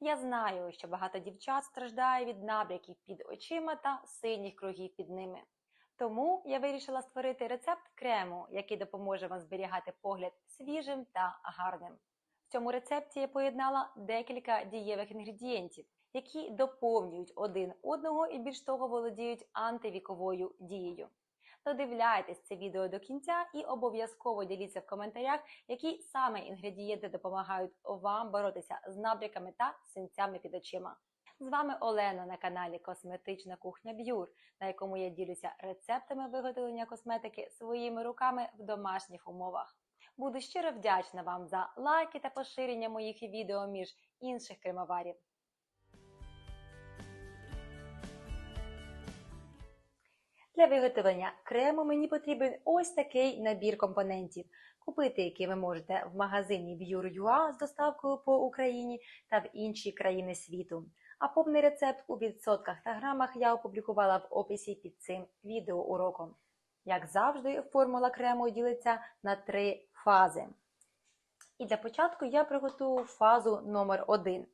Я знаю, що багато дівчат страждає від набряків під очима та синіх кругів під ними. Тому я вирішила створити рецепт крему, який допоможе вам зберігати погляд свіжим та гарним. В цьому рецепті я поєднала декілька дієвих інгредієнтів, які доповнюють один одного і більш того володіють антивіковою дією. Додивляйтесь це відео до кінця і обов'язково діліться в коментарях, які саме інгредієнти допомагають вам боротися з набряками та синцями під очима. З вами Олена на каналі Косметична кухня Б'юр, на якому я ділюся рецептами виготовлення косметики своїми руками в домашніх умовах. Буду щиро вдячна вам за лайки та поширення моїх відео між інших кремоварів. Для виготовлення крему мені потрібен ось такий набір компонентів, купити який ви можете в магазині Bure.ua з доставкою по Україні та в інші країни світу. А повний рецепт у відсотках та грамах я опублікувала в описі під цим відеоуроком. Як завжди, формула крему ділиться на три фази. І для початку я приготую фазу номер 1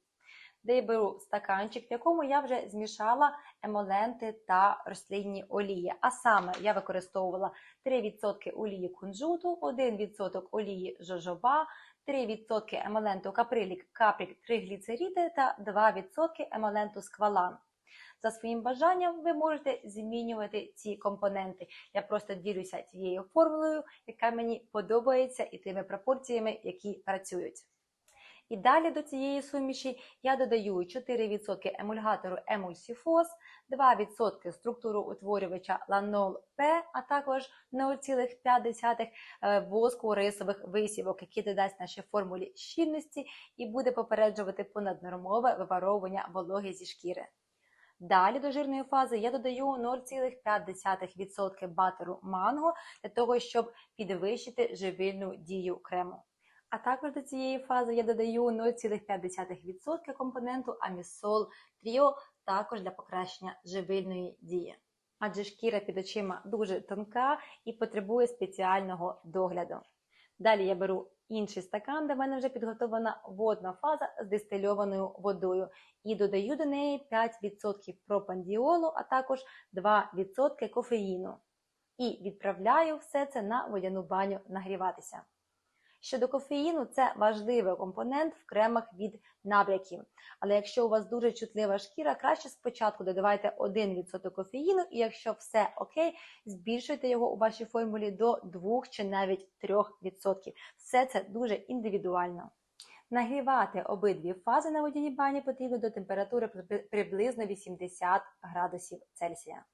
де я беру стаканчик, в якому я вже змішала емоленти та рослинні олії. А саме я використовувала 3% олії кунжуту, 1% олії жожоба, 3% емоленту каприлік, капрік, тригліцеріди та 2% емоленту сквалан. За своїм бажанням ви можете змінювати ці компоненти. Я просто ділюся цією формулою, яка мені подобається, і тими пропорціями, які працюють. І далі до цієї суміші я додаю 4% емульгатору емульсіфос, 2% структуру утворювача ланол П, а також 0,5 е, воску рисових висівок, які додасть нашій формулі щільності і буде попереджувати понаднормове випаровування вологи зі шкіри. Далі до жирної фази я додаю 0,5% батеру манго для того, щоб підвищити живильну дію крему. А також до цієї фази я додаю 0,5% компоненту амісол тріо, також для покращення живильної дії. Адже шкіра під очима дуже тонка і потребує спеціального догляду. Далі я беру інший стакан, де в мене вже підготовлена водна фаза з дистильованою водою, і додаю до неї 5% пропандіолу, а також 2% кофеїну. І відправляю все це на водяну баню нагріватися. Щодо кофеїну, це важливий компонент в кремах від набряків. Але якщо у вас дуже чутлива шкіра, краще спочатку додавайте 1% кофеїну, і якщо все окей, збільшуйте його у вашій формулі до 2 чи навіть 3%. Все це дуже індивідуально. Нагрівати обидві фази на водяній бані потрібно до температури приблизно 80 градусів Цельсія.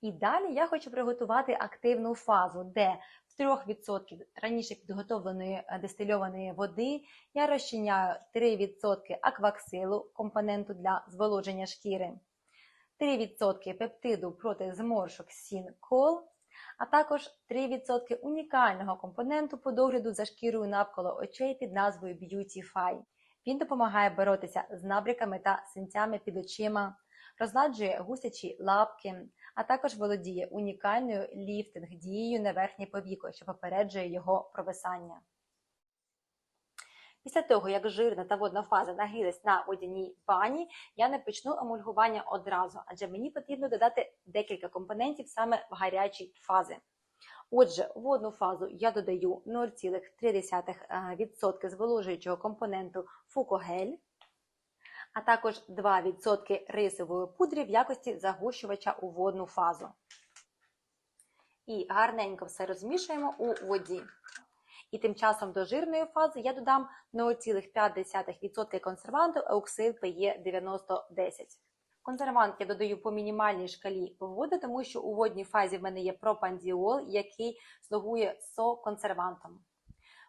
І далі я хочу приготувати активну фазу, де 3% раніше підготовленої е, дистильованої води я розчиняю 3% акваксилу компоненту для зволоження шкіри, 3% пептиду проти зморшок сін-кол, а також 3% унікального компоненту по догляду за шкірою навколо очей під назвою Beautify. Він допомагає боротися з набряками та синцями під очима, розладжує гусячі лапки, а також володіє унікальною ліфтинг дією на верхнє повіко, що попереджує його провисання. Після того, як жирна та водна фаза нагрілась на водяній бані, я не почну емульгування одразу, адже мені потрібно додати декілька компонентів саме в гарячій фази. Отже, водну фазу я додаю 0,3% зволожуючого компоненту фукогель, а також 2% рисової пудри в якості загущувача у водну фазу. І гарненько все розмішуємо у воді. І тим часом до жирної фази я додам 0,5% консерванту еуксил PE 9010. Консервант я додаю по мінімальній шкалі води, тому що у водній фазі в мене є пропандіол, який слугує со-консервантом.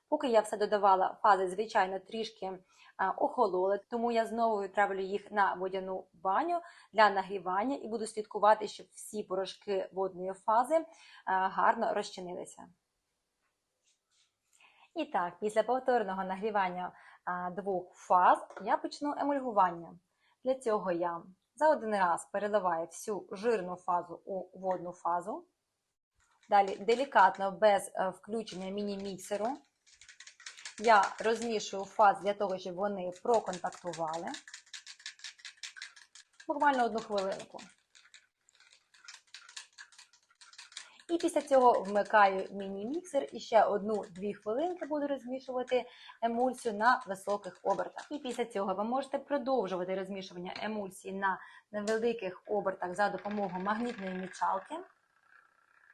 Поки я все додавала, фази, звичайно, трішки охололи, тому я знову відправлю їх на водяну баню для нагрівання і буду слідкувати, щоб всі порошки водної фази гарно розчинилися. І так, після повторного нагрівання двох фаз я почну емульгування. Для цього я за один раз переливаю всю жирну фазу у водну фазу. Далі делікатно без е, включення міні-міксеру Я розмішую фаз для того, щоб вони проконтактували. Буквально одну хвилинку. І після цього вмикаю міні-міксер і ще одну-дві хвилинки буду розмішувати емульсію на високих обертах. І після цього ви можете продовжувати розмішування емульсії на невеликих обертах за допомогою магнітної мічалки.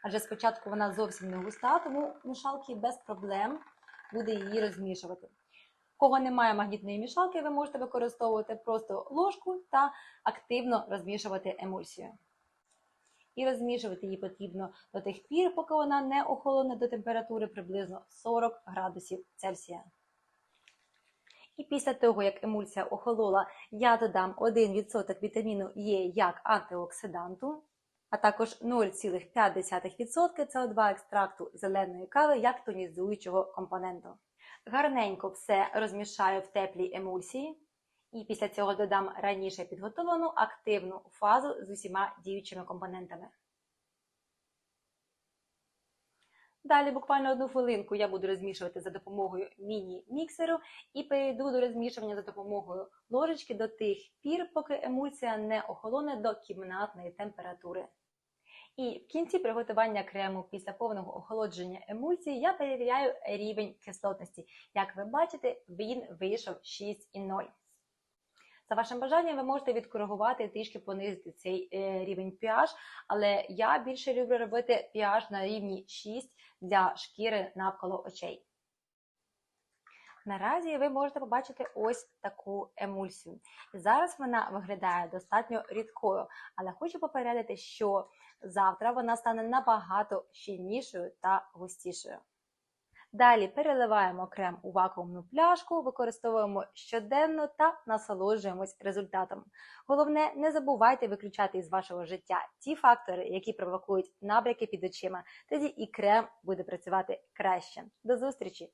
Адже спочатку вона зовсім не густа, тому мішалки без проблем буде її розмішувати. Кого немає магнітної мішалки, ви можете використовувати просто ложку та активно розмішувати емульсію. І розмішувати її потрібно до тих пір, поки вона не охолоне до температури приблизно 40 градусів Цельсія. І після того, як емульсія охолола, я додам 1% вітаміну Е як антиоксиданту, а також 0,5% СО2 екстракту зеленої кави як тонізуючого компоненту. Гарненько все розмішаю в теплій емульсії. І після цього додам раніше підготовлену активну фазу з усіма діючими компонентами. Далі буквально одну хвилинку я буду розмішувати за допомогою міні-міксеру і перейду до розмішування за допомогою ложечки до тих пір, поки емульсія не охолоне до кімнатної температури. І в кінці приготування крему після повного охолодження емульсії я перевіряю рівень кислотності. Як ви бачите, він вийшов 6,0. За вашим бажанням, ви можете відкоригувати трішки понизити цей е, рівень pH, але я більше люблю робити pH на рівні 6 для шкіри навколо очей. Наразі ви можете побачити ось таку емульсію. Зараз вона виглядає достатньо рідкою, але хочу попередити, що завтра вона стане набагато щільнішою та густішою. Далі переливаємо крем у вакуумну пляшку, використовуємо щоденно та насолоджуємось результатом. Головне, не забувайте виключати із вашого життя ті фактори, які провокують набряки під очима. Тоді і крем буде працювати краще. До зустрічі!